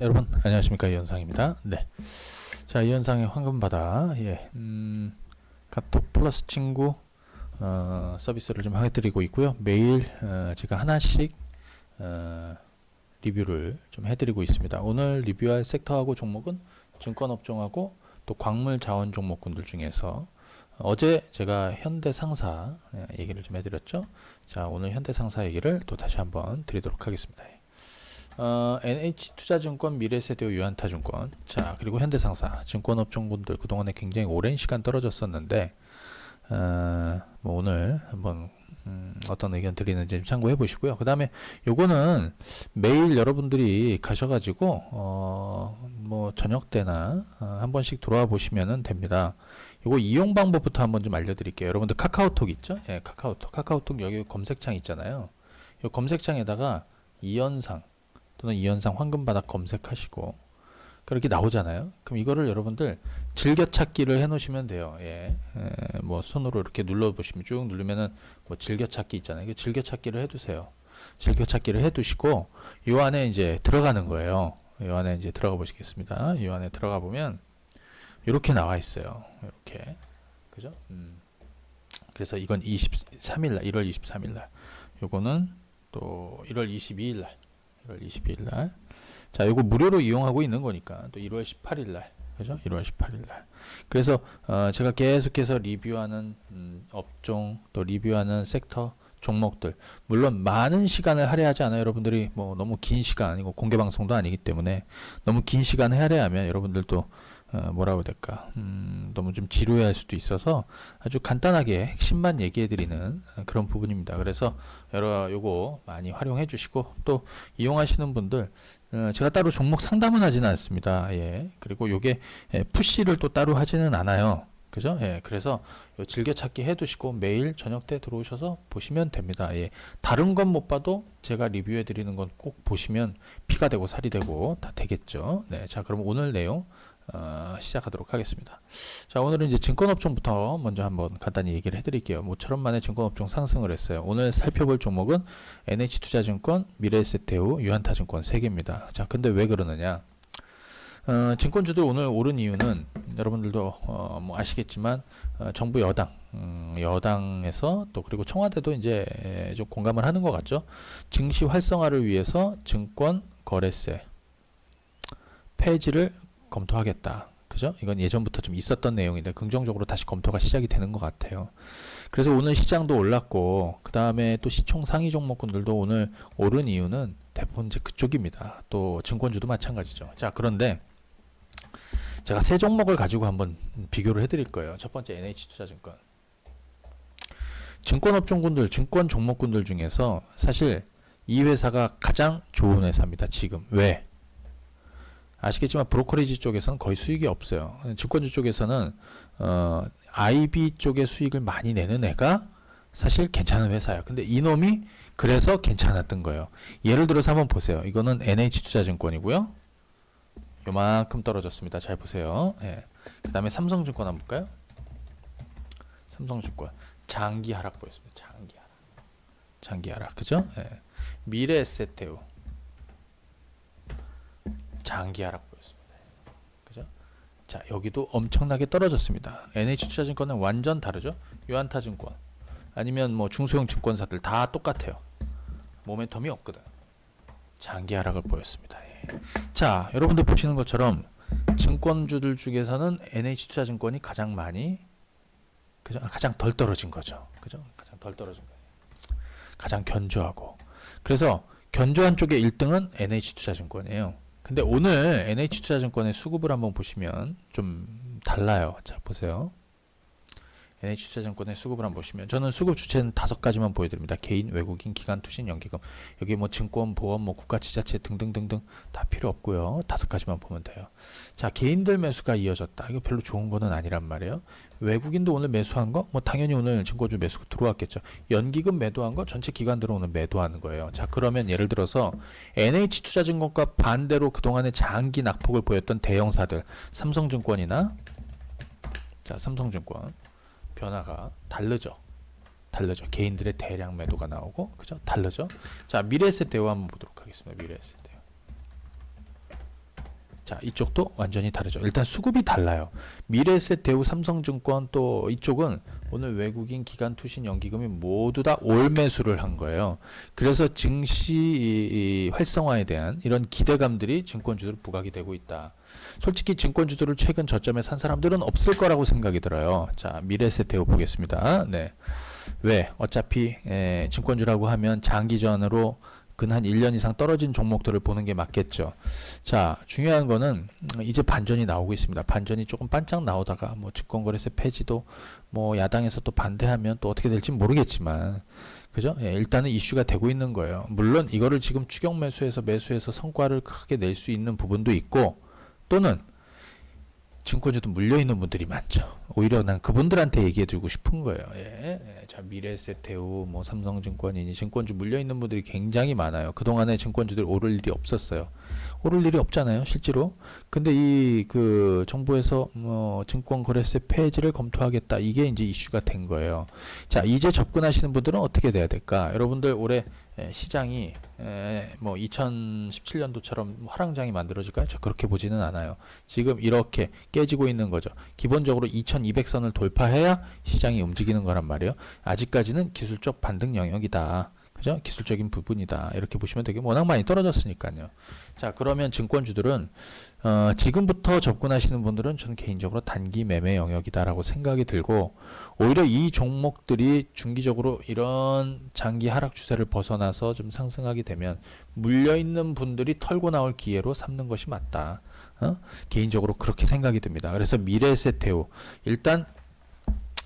여러분 안녕하십니까 이현상입니다. 네. 자 이현상의 황금바다 예, 음, 카톡 플러스 친구 어, 서비스를 좀 해드리고 있고요. 매일 어, 제가 하나씩 어, 리뷰를 좀 해드리고 있습니다. 오늘 리뷰할 섹터하고 종목은 증권업종하고 또 광물 자원 종목군들 중에서 어제 제가 현대상사 예, 얘기를 좀 해드렸죠. 자 오늘 현대상사 얘기를 또 다시 한번 드리도록 하겠습니다. 어, NH투자증권, 미래세대오, 유한타증권, 자 그리고 현대상사 증권업종군들 그동안에 굉장히 오랜 시간 떨어졌었는데 어, 뭐 오늘 한번 음, 어떤 의견 드리는지 좀 참고해 보시고요. 그 다음에 요거는 매일 여러분들이 가셔가지고 어, 뭐 저녁 때나 어, 한 번씩 돌아와 보시면은 됩니다. 요거 이용 방법부터 한번 좀 알려드릴게요. 여러분들 카카오톡 있죠? 예, 카카오톡. 카카오톡 여기 검색창 있잖아요. 요 검색창에다가 이현상 또는 이현상 황금바닥 검색하시고 그렇게 나오잖아요. 그럼 이거를 여러분들 즐겨찾기를 해놓으시면 돼요. 예, 에, 뭐 손으로 이렇게 눌러보시면 쭉 누르면은 뭐 즐겨찾기 있잖아요. 그 즐겨찾기를 해두세요. 즐겨찾기를 해두시고 요 안에 이제 들어가는 거예요. 요 안에 이제 들어가 보시겠습니다. 요 안에 들어가 보면 이렇게 나와 있어요. 이렇게 그죠? 음. 그래서 이건 23일 날, 1월 23일 날. 요거는 또 1월 22일 날. 1월 22일 날. 자, 요거 무료로 이용하고 있는 거니까 또 1월 18일 날. 그죠? 1월 18일 날. 그래서 어, 제가 계속해서 리뷰하는 음, 업종 또 리뷰하는 섹터 종목들 물론 많은 시간을 할애하지 않아요 여러분들이 뭐 너무 긴 시간 아니고 공개 방송도 아니기 때문에 너무 긴 시간 할애하면 여러분들도 어, 뭐라고 해야 될까? 음, 너무 좀 지루해할 수도 있어서 아주 간단하게 핵심만 얘기해 드리는 그런 부분입니다. 그래서 여러 요거 많이 활용해 주시고 또 이용하시는 분들 어, 제가 따로 종목 상담은 하지는 않습니다. 예. 그리고 요게 예, 푸시를 또 따로 하지는 않아요. 그죠? 예, 그래서 요 즐겨찾기 해두시고 매일 저녁 때 들어오셔서 보시면 됩니다. 예, 다른 건 못 봐도 제가 리뷰해 드리는 건 꼭 보시면 피가 되고 살이 되고 다 되겠죠. 네, 자 그럼 오늘 내용 어, 시작하도록 하겠습니다. 자 오늘은 이제 증권업종부터 먼저 한번 간단히 얘기를 해드릴게요. 모처럼 만에 증권업종 상승을 했어요. 오늘 살펴볼 종목은 NH투자증권, 미래에셋테우, 유한타증권 세 개입니다. 자 근데 왜 그러느냐? 어, 증권주들 오늘 오른 이유는 여러분들도 어, 뭐 아시겠지만 어, 정부 여당 음, 여당에서 또 그리고 청와대도 이제 좀 공감을 하는 것 같죠. 증시 활성화를 위해서 증권 거래세 폐지를 검토하겠다. 그죠? 이건 예전부터 좀 있었던 내용인데 긍정적으로 다시 검토가 시작이 되는 것 같아요. 그래서 오늘 시장도 올랐고 그 다음에 또 시총 상위 종목군들도 오늘 오른 이유는 대부분 이제 그쪽입니다. 또 증권주도 마찬가지죠. 자 그런데 제가 세 종목을 가지고 한번 비교를 해드릴 거예요. 첫 번째 NH투자증권. 증권업종군들, 증권 종목군들 중에서 사실 이 회사가 가장 좋은 회사입니다. 지금 왜? 아시겠지만 브로커리지 쪽에서는 거의 수익이 없어요. 증권주 쪽에서는 어, IB 쪽의 수익을 많이 내는 애가 사실 괜찮은 회사예요. 근데 이놈이 그래서 괜찮았던 거예요. 예를 들어서 한번 보세요. 이거는 NH투자증권이고요. 요만큼 떨어졌습니다. 잘 보세요. 예. 그 다음에 삼성증권 한번 볼까요? 삼성증권 장기 하락 보였습니다. 장기 하락. 장기 하락. 그죠? 예. 미래에셋테우 장기 하락 보였습니다. 그죠? 자, 여기도 엄청나게 떨어졌습니다. NH투자증권은 완전 다르죠? 유한타증권 아니면 뭐 중소형 증권사들 다 똑같아요. 모멘텀이 없거든. 장기 하락을 보였습니다. 예. 자, 여러분들 보시는 것처럼 증권주들 중에서는 NH투자증권이 가장 많이 그죠? 아, 가장 덜 떨어진 거죠. 그죠? 가장 덜 떨어진 거예요. 가장 견조하고. 그래서 견조한 쪽의 1등은 NH투자증권이에요. 근데 오늘 NH투자증권의 수급을 한번 보시면 좀 달라요. 자, 보세요. NH투자증권의 수급을 한번 보시면 저는 수급 주체는 다섯 가지만 보여드립니다. 개인, 외국인, 기관, 투신, 연기금 여기 뭐 증권, 보험, 뭐 국가 지자체 등등등등 다 필요 없고요. 다섯 가지만 보면 돼요. 자 개인들 매수가 이어졌다. 이거 별로 좋은 거는 아니란 말이에요. 외국인도 오늘 매수한 거, 뭐 당연히 오늘 증권주 매수가 들어왔겠죠. 연기금 매도한 거 전체 기관들은 오늘 매도하는 거예요. 자 그러면 예를 들어서 NH투자증권과 반대로 그동안에 장기 낙폭을 보였던 대형사들 삼성증권이나 자 삼성증권 변화가 다르죠. 다르죠. 개인들의 대량 매도가 나오고 그죠? 다르죠. 자, 미래에셋 대우 한번 보도록 하겠습니다. 미래에셋 대우. 자, 이쪽도 완전히 다르죠. 일단 수급이 달라요. 미래에셋, 대우, 삼성증권 또 이쪽은 오늘 외국인 기관 투신 연기금이 모두 다 올 매수를 한 거예요. 그래서 증시 활성화에 대한 이런 기대감들이 증권주들 부각이 되고 있다. 솔직히 증권주들을 최근 저점에 산 사람들은 없을 거라고 생각이 들어요. 자, 미래에셋 대우 보겠습니다. 네. 왜? 어차피 에, 증권주라고 하면 장기전으로 근 한 1년 이상 떨어진 종목들을 보는 게 맞겠죠. 자, 중요한 거는 음, 이제 반전이 나오고 있습니다. 반전이 조금 반짝 나오다가 뭐 증권거래세 폐지도 뭐 야당에서 또 반대하면 또 어떻게 될지 모르겠지만 그죠? 예, 일단은 이슈가 되고 있는 거예요. 물론 이거를 지금 추격 매수해서 매수해서 성과를 크게 낼 수 있는 부분도 있고 또는 증권주도 물려 있는 분들이 많죠. 오히려 난 그분들한테 얘기해 주고 싶은 거예요. 예. 예. 자, 미래에셋, 대우, 뭐 삼성증권이니 증권주 물려 있는 분들이 굉장히 많아요. 그동안에 증권주들 오를 일이 없었어요. 오를 일이 없잖아요, 실제로. 근데 이 그 정부에서 뭐 증권 거래세 폐지를 검토하겠다. 이게 이제 이슈가 된 거예요. 자, 이제 접근하시는 분들은 어떻게 돼야 될까? 여러분들 올해 에, 시장이 에, 뭐 2017년도처럼 화랑장이 만들어질까요? 저 그렇게 보지는 않아요. 지금 이렇게 깨지고 있는 거죠. 기본적으로 2200선을 돌파해야 시장이 움직이는 거란 말이에요. 아직까지는 기술적 반등 영역이다. 그죠? 기술적인 부분이다. 이렇게 보시면 되게 워낙 많이 떨어졌으니까요. 자, 그러면 증권주들은 어, 지금부터 접근하시는 분들은 저는 개인적으로 단기 매매 영역이다라고 생각이 들고 오히려 이 종목들이 중기적으로 이런 장기 하락 추세를 벗어나서 좀 상승하게 되면 물려 있는 분들이 털고 나올 기회로 삼는 것이 맞다. 어? 개인적으로 그렇게 생각이 듭니다. 그래서 미래세테오 일단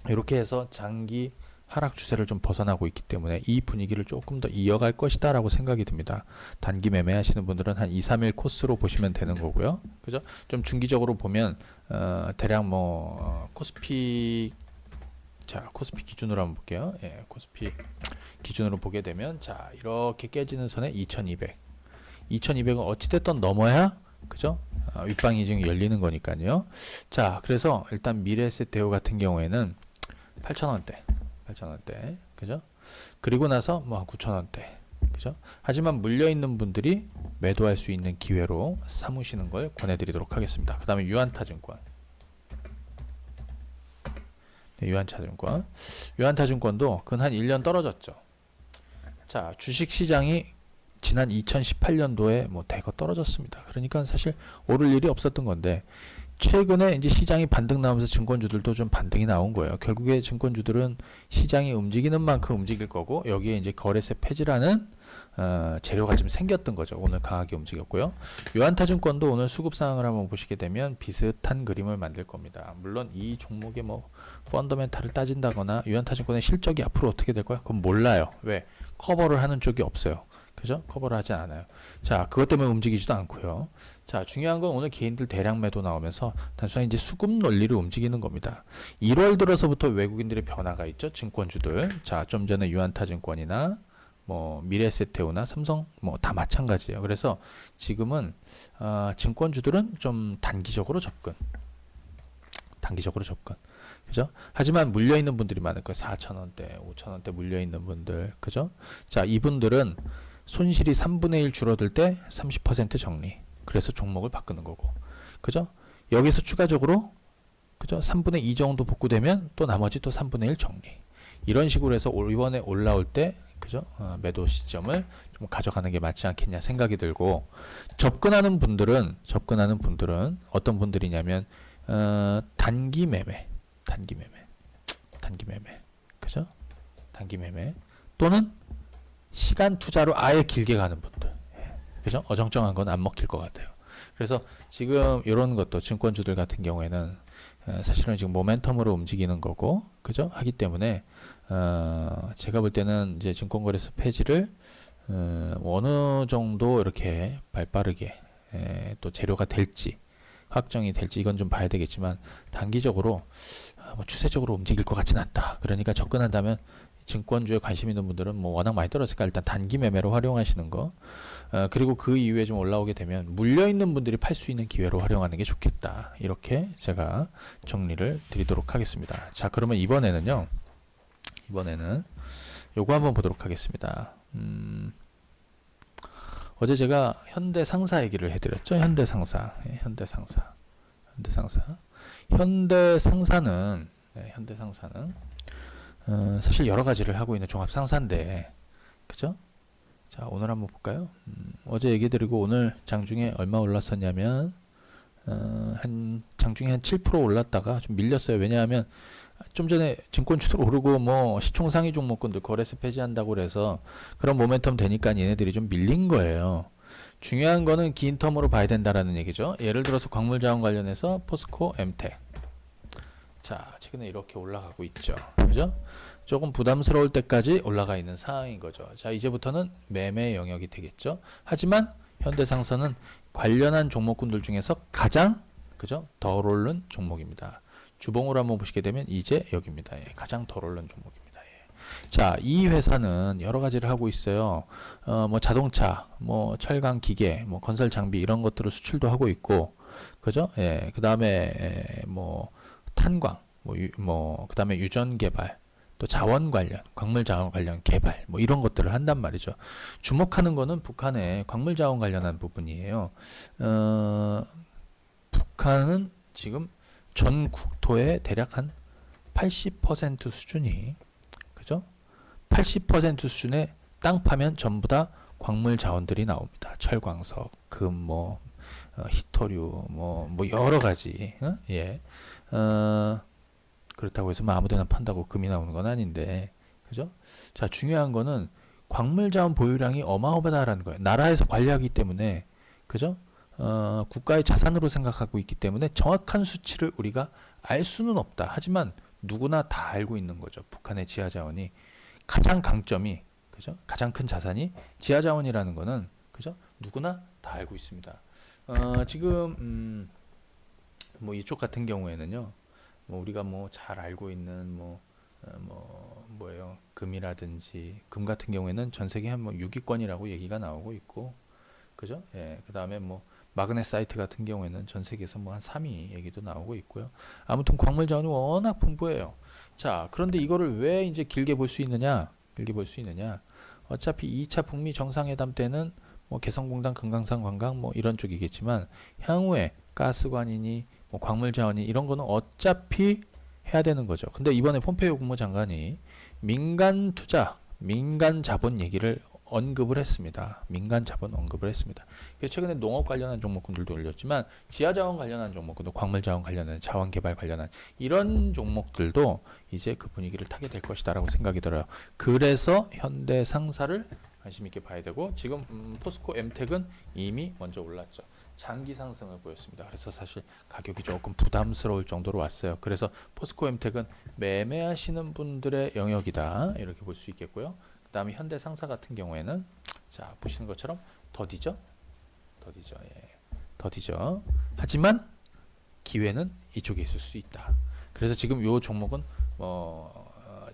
이렇게 해서 장기 하락 추세를 좀 벗어나고 있기 때문에 이 분위기를 조금 더 이어갈 것이다 라고 생각이 듭니다. 단기 매매 하시는 분들은 한 2, 3일 코스로 보시면 되는 거고요. 그죠? 좀 중기적으로 보면 어, 대략 뭐 어, 코스피 자, 코스피 기준으로 한번 볼게요. 예, 코스피 기준으로 보게 되면 자, 이렇게 깨지는 선에 2200. 2200은 어찌 됐든 넘어야 그죠? 아, 윗방이 지금 열리는 거니까요. 자, 그래서 일단 미래에셋 대우 같은 경우에는 8,000원대. 8,000원대. 그죠? 그리고 나서 뭐 9,000원대. 그죠? 하지만 물려 있는 분들이 매도할 수 있는 기회로 삼으시는 걸 권해 드리도록 하겠습니다. 그 다음에 유한타증권. 네, 유한타증권. 유한타증권도 근 한 1년 떨어졌죠. 자, 주식 시장이 지난 2018년도에 뭐 대거 떨어졌습니다. 그러니까 사실 오를 일이 없었던 건데 최근에 이제 시장이 반등 나오면서 증권주들도 좀 반등이 나온 거예요. 결국에 증권주들은 시장이 움직이는 만큼 움직일 거고 여기에 이제 거래세 폐지라는 어, 재료가 좀 생겼던 거죠. 오늘 강하게 움직였고요. 유한타증권도 오늘 수급 상황을 한번 보시게 되면 비슷한 그림을 만들 겁니다. 물론 이 종목의 뭐 펀더멘탈을 따진다거나 유한타증권의 실적이 앞으로 어떻게 될 거야? 그건 몰라요. 왜? 커버를 하는 쪽이 없어요. 그죠? 커버를 하지 않아요. 자, 그것 때문에 움직이지도 않고요. 자, 중요한 건 오늘 개인들 대량 매도 나오면서 단순히 이제 수급 논리를 움직이는 겁니다. 1월 들어서부터 외국인들의 변화가 있죠. 증권주들. 자, 좀 전에 유한타증권이나 뭐 미래에셋테오나 삼성 뭐 다 마찬가지예요. 그래서 지금은 어, 증권주들은 좀 단기적으로 접근. 단기적으로 접근. 그죠? 하지만 물려 있는 분들이 많을 거예요. 4,000원대, 5,000원대 물려 있는 분들. 그죠? 자, 이분들은 손실이 3분의 1 줄어들 때 30% 정리. 그래서 종목을 바꾸는 거고. 그죠? 여기서 추가적으로 그죠? 3분의 2 정도 복구되면 또 나머지 또 3분의 1 정리. 이런 식으로 해서 올- 이번에 올라올 때 그죠? 어, 매도 시점을 좀 가져가는 게 맞지 않겠냐 생각이 들고 접근하는 분들은 접근하는 분들은 어떤 분들이냐면 어, 단기 매매, 단기 매매, 단기 매매, 그죠? 단기 매매 또는 시간 투자로 아예 길게 가는 분들, 예, 그죠? 어정쩡한 건 안 먹힐 것 같아요. 그래서 지금 이런 것도 증권주들 같은 경우에는 어, 사실은 지금 모멘텀으로 움직이는 거고, 그죠? 하기 때문에 어, 제가 볼 때는 이제 증권거래소 폐지를 어, 어느 정도 이렇게 발 빠르게 에, 또 재료가 될지 확정이 될지 이건 좀 봐야 되겠지만 단기적으로 아, 뭐 추세적으로 움직일 것 같지는 않다. 그러니까 접근한다면 증권주에 관심 있는 분들은 뭐 워낙 많이 떨어졌으니까 일단 단기 매매로 활용하시는 거. 어, 그리고 그 이후에 좀 올라오게 되면 물려 있는 분들이 팔 수 있는 기회로 활용하는 게 좋겠다. 이렇게 제가 정리를 드리도록 하겠습니다. 자, 그러면 이번에는요. 이번에는 요거 한번 보도록 하겠습니다. 음, 어제 제가 현대상사 얘기를 해드렸죠. 현대상사, 예, 현대상사, 현대상사, 현대상사는 네, 현대상사는 어, 사실 여러 가지를 하고 있는 종합 상사인데, 그죠? 자, 오늘 한번 볼까요? 음, 어제 얘기 드리고 오늘 장중에 얼마 올랐었냐면 어, 한 장중에 한 7% 올랐다가 좀 밀렸어요. 왜냐하면 좀 전에 증권주도 오르고 뭐 시총 상위 종목군들 거래세 폐지한다고 그래서 그런 모멘텀 되니까 얘네들이 좀 밀린 거예요. 중요한 거는 긴 텀으로 봐야 된다라는 얘기죠. 예를 들어서 광물 자원 관련해서 포스코, 엠텍. 자, 최근에 이렇게 올라가고 있죠. 그죠? 조금 부담스러울 때까지 올라가 있는 상황인 거죠. 자, 이제부터는 매매 영역이 되겠죠. 하지만 현대상선은 관련한 종목군들 중에서 가장 그죠? 덜 오른 종목입니다. 주봉으로 한번 보시게 되면 이제 여기입니다. 예, 가장 덜 오른 종목입니다. 예. 자, 이 회사는 여러 가지를 하고 있어요. 어, 뭐 자동차, 뭐 철강 기계, 뭐 건설 장비 이런 것들을 수출도 하고 있고, 그죠? 예, 그 다음에 뭐 탄광, 뭐, 유, 뭐 그다음에 유전 개발, 또 자원 관련, 광물 자원 관련 개발, 뭐 이런 것들을 한단 말이죠. 주목하는 거는 북한의 광물 자원 관련한 부분이에요. 어, 북한은 지금 전 국토의 대략 한 80% 수준이 그죠? 80% 수준의 땅 파면 전부 다 광물 자원들이 나옵니다. 철광석, 금, 뭐 어, 히토류, 뭐, 뭐 여러 가지. 어? 예. 어, 그렇다고 해서 뭐 아무데나 판다고 금이 나오는 건 아닌데, 그죠? 자, 중요한 거는 광물 자원 보유량이 어마어마하다라는 거예요. 나라에서 관리하기 때문에, 그죠? 어, 국가의 자산으로 생각하고 있기 때문에 정확한 수치를 우리가 알 수는 없다. 하지만 누구나 다 알고 있는 거죠. 북한의 지하 자원이 가장 강점이 그죠? 가장 큰 자산이 지하 자원이라는 거는 그죠? 누구나 다 알고 있습니다. 어, 지금 음, 뭐 이쪽 같은 경우에는요. 뭐 우리가 뭐 잘 알고 있는 뭐 어, 뭐 뭐예요? 금이라든지 금 같은 경우에는 전 세계 한뭐 6위권이라고 얘기가 나오고 있고 그죠? 예. 그다음에 뭐 마그넷 사이트 같은 경우에는 전 세계에서 뭐 한 3위 얘기도 나오고 있고요. 아무튼 광물 자원이 워낙 풍부해요. 자, 그런데 이거를 왜 이제 길게 볼 수 있느냐? 길게 볼 수 있느냐? 어차피 2차 북미 정상회담 때는 뭐 개성공단, 금강산 관광 뭐 이런 쪽이겠지만 향후에 가스관이니 뭐 광물 자원이 이런 거는 어차피 해야 되는 거죠. 근데 이번에 폼페이오 국무장관이 민간 투자, 민간 자본 얘기를 언급을 했습니다. 민간 자본 언급을 했습니다. 최근에 농업 관련한 종목군들도 올렸지만 지하 자원 관련한 종목군도 광물 자원 관련한 자원 개발 관련한 이런 종목들도 이제 그 분위기를 타게 될 것이다라고 생각이 들어요. 그래서 현대 상사를 관심 있게 봐야 되고 지금 음, 포스코 엠텍은 이미 먼저 올랐죠. 장기 상승을 보였습니다. 그래서 사실 가격이 조금 부담스러울 정도로 왔어요. 그래서 포스코 엠텍은 매매하시는 분들의 영역이다 이렇게 볼 수 있겠고요. 그다음에 현대 상사 같은 경우에는 자 보시는 것처럼 더디죠, 더디죠, 예, 더디죠. 하지만 기회는 이쪽에 있을 수 있다. 그래서 지금 요 종목은 뭐 어,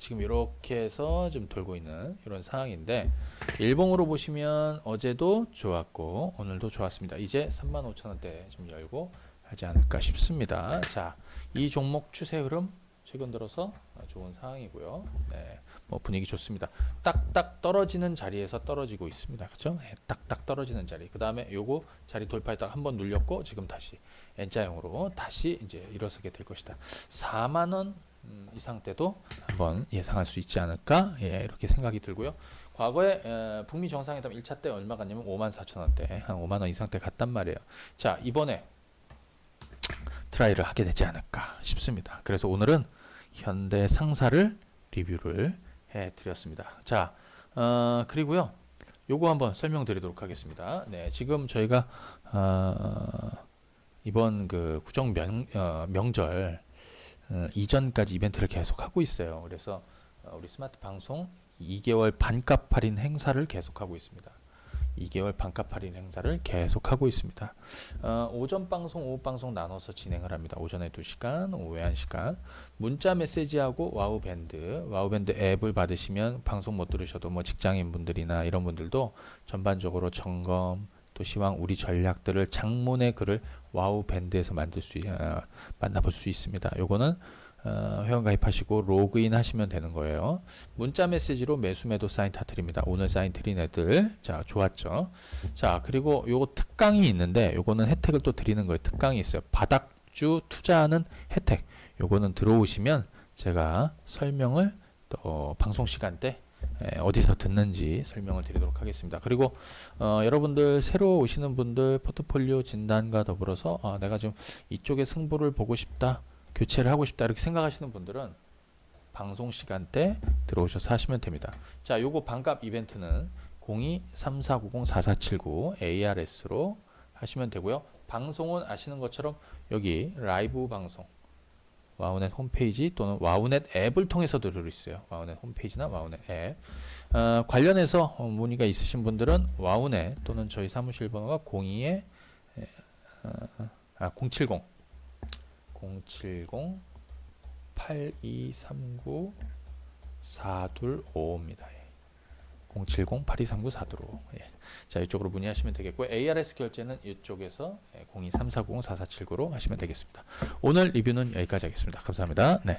지금 이렇게 해서 좀 돌고 있는 이런 상황인데 일봉으로 보시면 어제도 좋았고 오늘도 좋았습니다. 이제 35,000원대 좀 열고 하지 않을까 싶습니다. 자, 이 종목 추세 흐름 최근 들어서 좋은 상황이고요. 네, 뭐 분위기 좋습니다. 딱딱 떨어지는 자리에서 떨어지고 있습니다. 그렇죠? 네, 딱딱 떨어지는 자리. 그 다음에 요거 자리 돌파했다가 한번 눌렸고 지금 다시 N자형으로 다시 이제 일어서게 될 것이다. 4만 원 음, 이상 때도 한번 예상할 수 있지 않을까? 예, 이렇게 생각이 들고요. 과거에 에, 북미 정상회담 1차 때 얼마 갔냐면 5만 4천 원대, 한 5만 원 이상 때 갔단 말이에요. 자, 이번에 트라이를 하게 되지 않을까 싶습니다. 그래서 오늘은 현대 상사를 리뷰를 해 드렸습니다. 자, 어, 그리고요. 요거 한번 설명드리도록 하겠습니다. 네, 지금 저희가 어, 이번 그 구정 명, 어, 명절 어, 이전까지 이벤트를 계속 하고 있어요. 그래서 어, 우리 스마트 방송 2개월 반값 할인 행사를 계속하고 있습니다. 2개월 반값 할인 행사를 계속하고 있습니다. 어, 오전 방송, 오후 방송 나눠서 진행을 합니다. 오전에 2시간, 오후에 1시간. 문자 메시지하고 와우 밴드, 와우 밴드 앱을 받으시면 방송 못 들으셔도 뭐 직장인 분들이나 이런 분들도 전반적으로 점검, 또 시황 우리 전략들을 장문의 글을 와우 밴드에서 만들 수 어, 만나볼 수 있습니다. 요거는 어, 회원 가입하시고 로그인 하시면 되는 거예요. 문자 메시지로 매수 매도 사인 다 드립니다. 오늘 사인 드린 애들 자 좋았죠. 자 그리고 요거 특강이 있는데 요거는 혜택을 또 드리는 거예요. 특강이 있어요. 바닥주 투자하는 혜택. 요거는 들어오시면 제가 설명을 또 방송 시간 때 에, 어디서 듣는지 설명을 드리도록 하겠습니다. 그리고 어, 여러분들 새로 오시는 분들 포트폴리오 진단과 더불어서 아, 내가 지금 이쪽에 승부를 보고 싶다, 교체를 하고 싶다 이렇게 생각하시는 분들은 방송 시간 때 들어오셔서 하시면 됩니다. 자, 요거 반값 이벤트는 02-3490-4479 ARS로 하시면 되고요. 방송은 아시는 것처럼 여기 라이브 방송 와우넷 홈페이지 또는 와우넷 앱을 통해서도 들을 수 있어요. 와우넷 홈페이지나 와우넷 앱. 어, 관련해서 어, 문의가 있으신 분들은 와우넷 또는 저희 사무실 번호가 02에 어, 아, 070 070 8239 425입니다. 070-8239-425. 예. 자, 이쪽으로 문의하시면 되겠고요. ARS 결제는 이쪽에서 02-340-4479로 하시면 되겠습니다. 오늘 리뷰는 여기까지 하겠습니다. 감사합니다. 네.